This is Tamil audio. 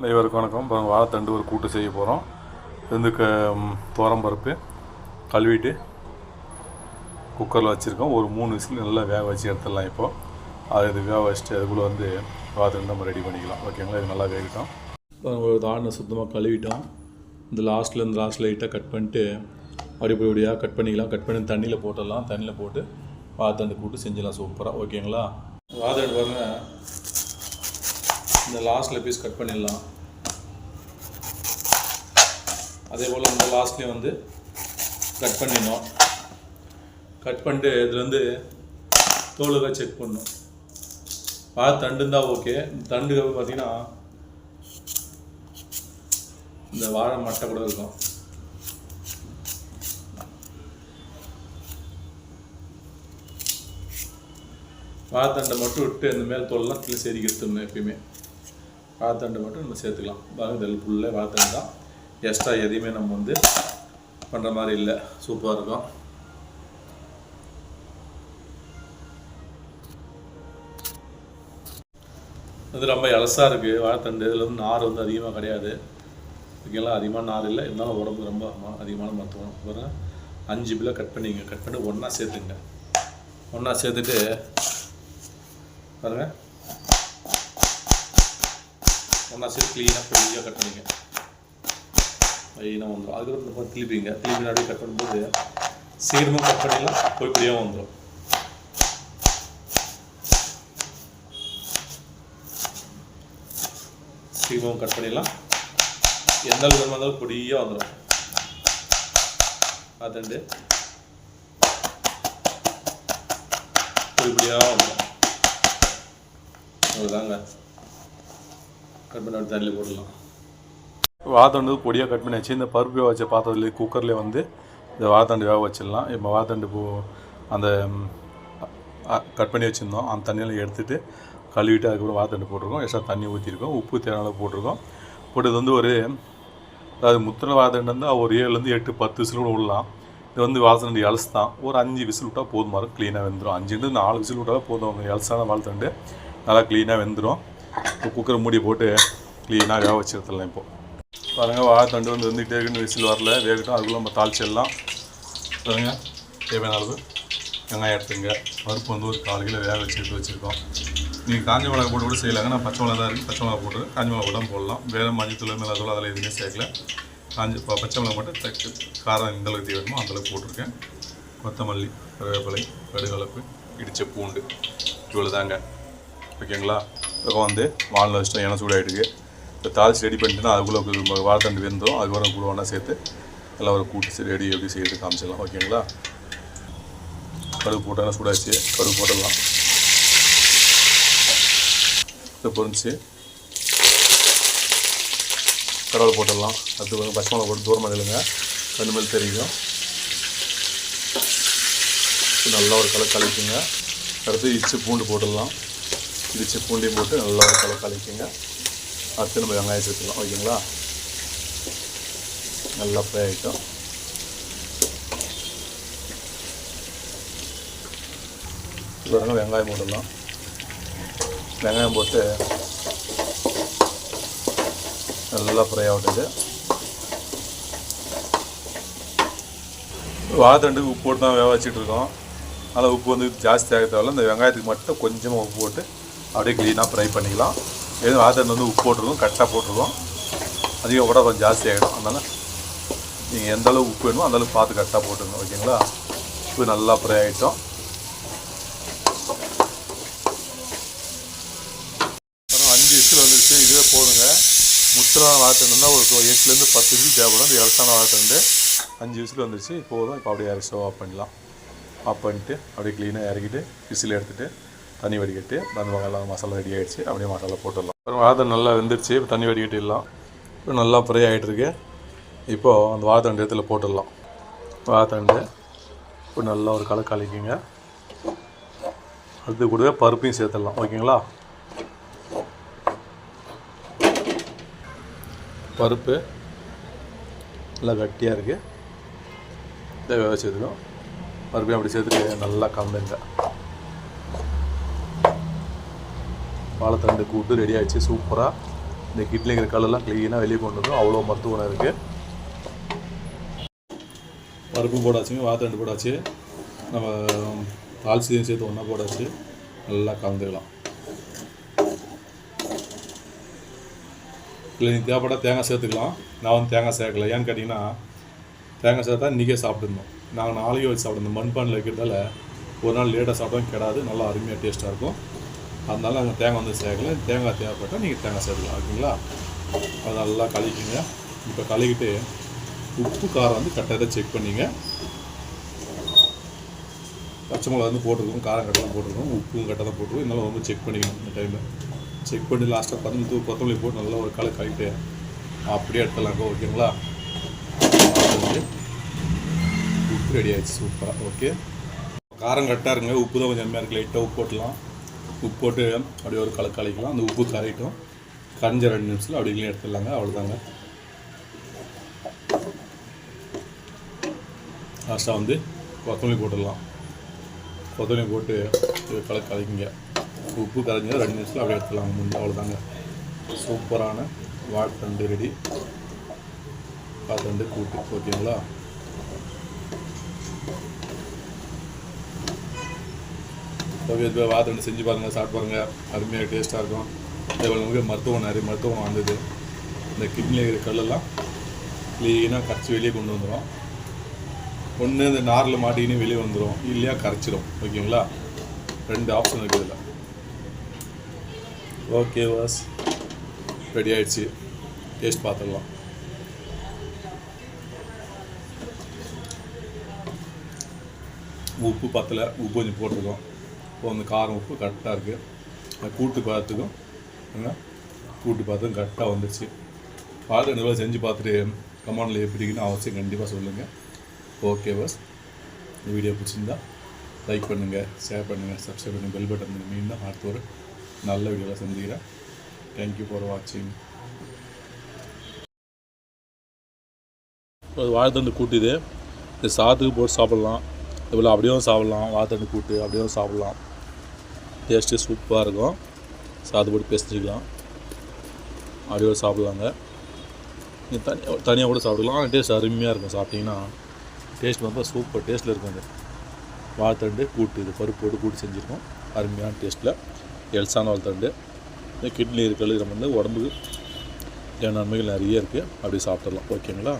அனைவருக்கும் வணக்கம். இப்போ வாழைத்தண்டு ஒரு கூட்டு செய்ய போகிறோம் இது வந்து க துவரம் பருப்பு கழுவிட்டு குக்கரில் வச்சுருக்கோம். ஒரு மூணு விசில் நல்லா வேக வச்சு எடுத்துடலாம் இப்போது அது இது வேக வச்சுட்டு அதுக்குள்ளே வந்து வாழைத்தண்டு நம்ம ரெடி பண்ணிக்கலாம். ஓகேங்களா இது நல்லா வேகட்டும். ஒரு தாண்டை சுத்தமாக கழுவிட்டோம். இந்த லாஸ்ட்டில் இந்த லாஸ்ட் லைட்டாக கட் பண்ணிட்டு அப்படி இப்படியாக கட் பண்ணிக்கலாம். கட் பண்ணி தண்ணியில் போட்டுடலாம். தண்ணியில் போட்டு வாழைத்தண்டு கூட்டு செஞ்சிடலாம். சூப்பராக ஓகேங்களா வாழைத்தண்டு பாருங்கள் இந்த லாஸ்ட்டில் பீஸ் கட் பண்ணிடலாம். அதே போல் இந்த லாஸ்ட்லேயும் வந்து கட் பண்ணிடணும். கட் பண்ணிட்டு இதுலேருந்து வந்து தோலுக்காக செக் பண்ணணும். பார்த்து தண்டுந்தா இருந்தால் ஓகே தண்டு பார்த்தீங்கன்னா இந்த வாழை மட்டை கூட இருக்கும். வாழைத்தண்டை மட்டும் விட்டு இந்த மேல் தோல்லாம் கீழே செதுக்கி எப்பயுமே. வாத்தண்டு மட்டும் நம்ம சேர்த்துக்கலாம். பாருங்க இதில் ஃபுல்லாக வாழைத்தண்டு தான். எக்ஸ்ட்ரா எதையுமே நம்ம வந்து பண்ணுற மாதிரி இல்லை. சூப்பராக இருக்கும். இது ரொம்ப இலசாக இருக்குது வாழைத்தண்டு இதில் வந்து நார் வந்து அதிகமாக கிடையாது. இதுக்கெல்லாம் அதிகமாக நார் இல்லை. இருந்தாலும் உடம்பு ரொம்ப அதிகமான மருத்துவம். அப்புறம் அஞ்சு பில்லை கட் பண்ணிங்க கட் பண்ணி ஒன்றா சேர்த்துங்க ஒன்றா சேர்த்துட்டு பாருங்க. ஒன்றா சேர்த்து க்ளீனாக பொடியாக கட் பண்ணிங்க க்ளீனாக வந்துடும் அதுக்கப்புறம் இந்த மாதிரி திருப்பிங்க திருப்பி அப்படியே கட் பண்ணும்போது சீக்கிரமாக கட் பண்ணிடலாம். பொடி பொடியாக வந்துடும் சீக்கிரமாக கட் பண்ணிடலாம். எந்த அளவு வேணுமோ அந்த பொடியாக வந்துடும் பார்த்துட்டு பொடி வந்துடும் அவ்வளோதாங்க கட் பண்ணி தண்ணியில் போடலாம் வாதண்டு பொடியாக கட் பண்ணி வச்சு இந்த பருப்பு வச்ச பாத்திரத்துல குக்கர்லேயே வந்து இந்த வாதண்டு வேக வச்சிடலாம். இப்போ வாதண்டு பூ அந்த கட் பண்ணி வச்சுருந்தோம். அந்த தண்ணியில் எடுத்துட்டு கழுவிட்டு அதுக்கப்புறம் வாழைத்தண்டு போட்டிருக்கோம். எக்ஸ்ட்ரா தண்ணி ஊற்றிருக்கோம் உப்பு தேவையான போட்டிருக்கோம். போட்டு இது வந்து ஒரு அதாவது முத்திரை வாதண்டு வந்து ஒரு ஏழுலேருந்து எட்டு பத்து விசில் கூட விடலாம். இது வந்து வாழைத்தண்டு எலசு தான். ஒரு அஞ்சு விசில் விட்டால் போதுமா. இருக்கும் க்ளீனாக வெந்துடும் அஞ்சுலேருந்து நாலு விசில் விட்டால் போதும். அந்த எலசான வாழைத்தண்டு நல்லா க்ளீனாக வெந்துடும் குக்கர் மூடி போட்டு க்ளீனாக வேக வச்சு இப்போது பாருங்கள் வாழைத்தண்டு வந்து வந்துகிட்டே இருக்குன்னு விசில் வரல. வேகட்டும் அதுக்குள்ளே நம்ம தாளிச்சிடலாம் பாருங்க தேவையான அளவு வெங்காயம் எடுத்துங்க. பருப்பு வந்து ஒரு கால் கிலோ வேக வச்சு எடுத்து வச்சுருக்கோம். நீங்கள் காஞ்ச மிளகா போட்டு கூட செய்யலாங்க நான் பச்சை மிளகா தான் இருக்குது பச்சை மிளகா போட்டு காஞ்ச மிளகா கூட போடலாம். வேறு மஞ்சத்தூள் மிளகாத்தூள் அதில் எதுவுமே சேர்க்கல. காஞ்சி பச்சை மிளகா மட்டும் தக்கு காரம் எந்த அளவுக்கு வேணுமோ அந்தளவுக்கு போட்டிருக்கேன். கொத்தமல்லி கருவேப்பிலை கடுகலப்பு இடித்த பூண்டு இவ்வளோ தாங்க ஓகேங்களா? இப்போ வந்து வானில் வச்சுட்டோம் எண்ணெய் சூடாகிட்டுருக்கு இப்போ தாளிச்சு ரெடி பண்ணிட்டுனா அதுக்குள்ளே வாழைத்தண்டு வெந்தோம் அதுக்கப்புறம் கூட ஒன்றா சேர்த்து எல்லாம் ஒரு கூட்டு ரெடி எப்படி செய்யறது காமிச்சிடலாம். ஓகேங்களா கடுகு போட்டாலும் சூடாச்சு கடுகு போட்டுடலாம். இது பொறிஞ்சு கடவுள் போட்டுடலாம். அடுத்து கொஞ்சம் பச்சை மிளகா போட்டு தூரமாக நிலுங்க ரெண்டு மேல் தெரியும். நல்லா ஒரு கலர் கலக்குங்க. அடுத்து இச்சு பூண்டு போட்டுடலாம். இடிச்சு பூண்டி போட்டு நல்லா ஒரு கலை கலக்குங்க. அடுத்து நம்ம வெங்காயம் சேர்த்துக்கலாம். ஓகேங்களா? நல்லா ஃப்ரை ஆகிட்டோம் பாருங்க வெங்காயம் போட்டுடலாம். வெங்காயம் போட்டு நல்லா ஃப்ரை ஆகட்டுது வாழைத்தண்டுக்கு உப்பு போட்டு தான் வேக வச்சுட்டு இருக்கோம். அதனால் உப்பு வந்து ஜாஸ்தி ஆக தேவையில்ல இந்த வெங்காயத்துக்கு மட்டும் கொஞ்சமாக உப்பு போட்டு அப்படியே க்ளீனாக ஃப்ரை பண்ணிக்கலாம். எதுவும் வாழைத்தண்டு வந்து உப்பு போட்டிருக்கோம் கரெக்டாக போட்டிருக்கோம் அதிகம் கூட கொஞ்சம் ஜாஸ்தி ஆகிடும். அதனால் நீங்கள் எந்த அளவுக்கு உப்பு வேணுமோ அந்த அளவுக்கு பார்த்து கரெக்டாக போட்டுருங்க ஓகேங்களா? உப்பு நல்லா ஃப்ரை ஆகிட்டோம் அப்புறம் அஞ்சு விசில் வந்துருச்சு. இதுவே போதுங்க. முத்தலான வாழைத்தண்டுனா ஒரு எட்டுலேருந்து பத்து விசில் தேவைப்படும். இந்த இலசான வாழைத்தண்டு அஞ்சு விசில் வந்துருச்சு. போதும் இப்போ அப்படியே இறக்கி ஸ்டவ் ஆஃப் பண்ணலாம் ஆஃப் பண்ணிட்டு அப்படியே க்ளீனாக இறக்கிட்டு விசில் எடுத்துகிட்டு தண்ணி வடிகட்டு அந்த வகையெல்லாம் மசாலா ரெடி ஆகிடுச்சு அப்படியே மசாலா போட்டுடலாம். அப்புறம் வாழைத்தண்டு நல்லா வெந்துருச்சு. இப்போ தண்ணி வடிகட்டிடலாம் இப்போ நல்லா ஃப்ரை ஆகிட்டுருக்கு இப்போது அந்த வாழைத்தண்டு இடத்துல போட்டுடலாம். வாழைத்தண்டு இப்போ நல்லா ஒரு கலர் கலக்கிங்க அது கூடவே பருப்பையும் சேர்த்துடலாம். ஓகேங்களா? பருப்பு நல்லா கட்டியாக இருக்குது இதை வேக வச்சுருக்கோம் மறுபடியும் அப்படி சேர்த்துட்டு நல்லா கலந்துங்க. வாழைத்தண்டு கூட்டு ரெடி ஆகிடுச்சு சூப்பராக இந்த கிட்னியில் இருக்கிற கல்லெல்லாம் க்ளீனாக வெளியே கொண்டு வரும் அவ்வளோ மருத்துவ குணம் இருக்குது பருப்பு போடாச்சுங்க வாழைத்தண்டு போடாச்சு நம்ம தால்சியும் சேர்த்து ஒன்றா போடாச்சு நல்லா கலந்துக்கலாம். இல்லை நீ தேவைப்பட்ட தேங்காய் சேர்த்துக்கலாம். நான் வந்து தேங்காய் சேர்க்கல. ஏன்னு கேட்டிங்கன்னா தேங்காய் சேர்த்தா இன்றைக்கே சாப்பிட்டுருந்தோம் நாங்கள் நாளைக்கு வச்சு சாப்பிட்ருந்தோம் மண்பானில் வைக்கிறதால ஒரு நாள் லேட்டாக சாப்பிட்டோம் கிடாது. நல்லா அருமையாக டேஸ்ட்டாக இருக்கும். அதனால் நாங்கள் தேங்காய் வந்து சேர்க்கல தேங்காய் தேவைப்பட்டால் நீங்கள் தேங்காய் சேர்க்கலாம் ஓகேங்களா? அது நல்லா கலக்கிங்க இப்போ கலக்கிட்டு உப்பு காரம் வந்து கரெக்டாக செக் பண்ணிங்க. பச்சை மிளகா வந்து போட்டிருக்கோம். காரம் கரெக்டாக தான் போட்டிருக்கோம். உப்பும் கரெக்டாக தான் போட்டிருக்கோம். இதனால் ரொம்ப செக் பண்ணிக்கணும் இந்த டைமில் செக் பண்ணி லாஸ்ட்டாக பதினஞ்சு தூ கொத்தமல்லி போட்டு நல்லா ஒரு கலை கழிட்டு அப்படியே எடுத்துடலாங்க. ஓகேங்களா? உப்பு ரெடி ஆயிடுச்சு. சூப்பராக ஓகே. காரம் கரெக்டாக இருங்க உப்பு தான் கொஞ்சம் கம்மியாக இருக்கு. லைட்டாக உப்பு போட்டலாம் உப்பு போட்டு அப்படியே ஒரு கலக்கு கலைக்கலாம் அந்த உப்பு கரையிட்டோம். கரைஞ்ச ரெண்டு நிமிஷத்தில் அப்படி எடுத்துடலாங்க. அவ்வளோதாங்க லாஸ்ட்டாக வந்து கொத்தமல்லி போட்டுடலாம். கொத்தமல்லி போட்டு இது கலக்கு கலக்கிங்க உப்பு கரைஞ்சது ரெண்டு நிமிஷத்தில் அப்படியே எடுத்துடலாம் முடிஞ்சு அவ்வளோதாங்க சூப்பரான வாழைத்தண்டு ரெடி. வாழைத்தண்டு கூட்டு. ஓகேங்களா? ஓகே இப்போ செஞ்சு பாருங்கள் சாப்பிட்டு பாருங்கள் அருமையாக டேஸ்ட்டாக இருக்கும். இதேபோல் நமக்கு மருத்துவம் நிறைய மருத்துவம் வந்தது. இந்த கிட்னியில் இருக்கிற கல்லெல்லாம் க்ளீனாக கரைச்சி வெளியே கொண்டு வந்துடும் ஒன்று இந்த நாரில் மாட்டிக்கின்னு வெளியே வந்துடும் இல்லையா கரைச்சிடும் ஓகேங்களா? ரெண்டு ஆப்ஷன் இருக்குது இதில். ஓகே வாஸ் ரெடி ஆயிடுச்சு. டேஸ்ட் பார்த்துடலாம். உப்பு பத்தலை. உப்பு கொஞ்சம் போட்டிருக்கோம். இப்போ வந்து காரம் உப்பு கரெக்டாக இருக்குது கூட்டு பார்த்துக்கும். கூட்டு பார்த்தும் கரெக்டாக வந்துடுச்சு பார்த்து நல்லா செஞ்சு பார்த்துட்டு கமெண்டில் எப்படிங்கன்னு அவசியம் கண்டிப்பாக சொல்லுங்கள் ஓகே பஸ் இந்த வீடியோ பிடிச்சிருந்தா லைக் பண்ணுங்கள் ஷேர் பண்ணுங்கள் சப்ஸ்கிரைப் பண்ணுங்கள் பெல் பட்டன் மீண்டும் அடுத்த ஒரு நல்ல வீடியோவில் சந்திக்கிறேன். தேங்க்யூ ஃபார் வாட்சிங் வாழைத்தண்டு கூட்டு இந்த இது சாதத்துக்கு போட்டு சாப்பிட்லாம். இதுபோல் அப்படியும் சாப்பிட்லாம். வாழைத்தண்டு கூட்டு அப்படியும் சாப்பிட்லாம். டேஸ்ட்டு சூப்பராக இருக்கும். சாதம் போட்டு பேசிக்கலாம். அப்படியே சாப்பிடுவாங்க. நீங்கள் தனியாக தனியாக கூட சாப்பிடலாம். ஆனால் டேஸ்ட் அருமையாக இருக்கும் சாப்பிட்டிங்கன்னா. டேஸ்ட் ரொம்ப சூப்பர் டேஸ்ட்டில் இருக்கும் அது. வாழைத்தண்டு கூட்டு இது பருப்பு போட்டு கூட்டு செஞ்சுருக்கோம். அருமையான டேஸ்ட்டில் எல்சான வாழைத்தண்டு. இந்த கிட்னி இருக்கிறது நம்ம வந்து உடம்புக்கு நன்மைகள் நிறைய இருக்குது அப்படி சாப்பிட்றலாம் ஓகேங்களா